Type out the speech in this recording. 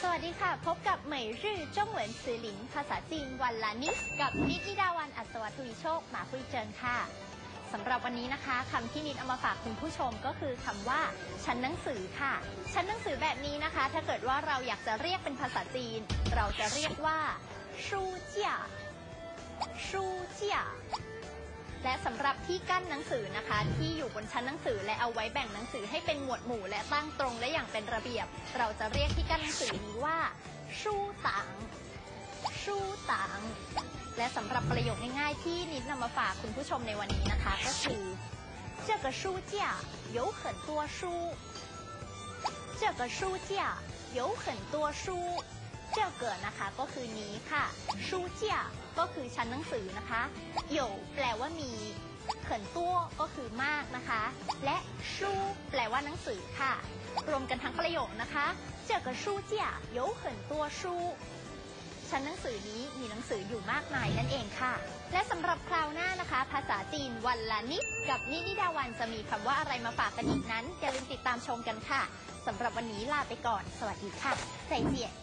สวัสดีค่ะ พบกับเหมยรื่อจ้องเหวินซือหลิน ภาษาจีนวันละนิดกับนิดนิดาวันอัศวทวีโชคหมาคุยเจิงค่ะสำหรับวันนี้นะคะคำที่นิดเอามาฝากคุณผู้ชมก็คือคำว่า ชั้นหนังสือค่ะ ชั้นหนังสือแบบนี้นะคะ ถ้าเกิดว่าเราอยากจะเรียกเป็นภาษาจีน เราจะเรียกว่า ชูเจียชูเจีย และสำหรับที่กั้นหนังสือนะคะ ที่อยู่บนชั้นหนังสือและเอาไว้แบ่งหนังสือให้เป็นหมวดหมู่และตั้งตรงและอย่างเป็นระเบียบ เราจะเรียกที่กั้นหนังสือนี้ว่าชูตังชูตังและสำหรับประโยคง่ายๆ ที่นิดนำมาฝากคุณผู้ชมในวันนี้นะคะ ก็คือ这个书架有很多书这个书架有很多书 เจ้าเกิดนะคะก็คือนี้ค่ะชูเจียก็คือชั้นหนังสือนะคะโยแปลว่ามีเขินตัวก็คือมากนะคะ และชูแปลว่าหนังสือค่ะ รวมกันทั้งประโยคนะคะเจ้ากับชูเจีย有很多书ชั้นหนังสือนี้มีหนังสืออยู่มากมายนั่นเองค่ะ และสำหรับคราวหน้านะคะ ภาษาจีนวันละนิดกับนินิดาวันจะมีคำว่าอะไรมาฝากกันอีกนั้น อย่าลืมติดตามชมกันค่ะสำหรับวันนี้ลาไปก่อน สวัสดีค่ะใจเจียน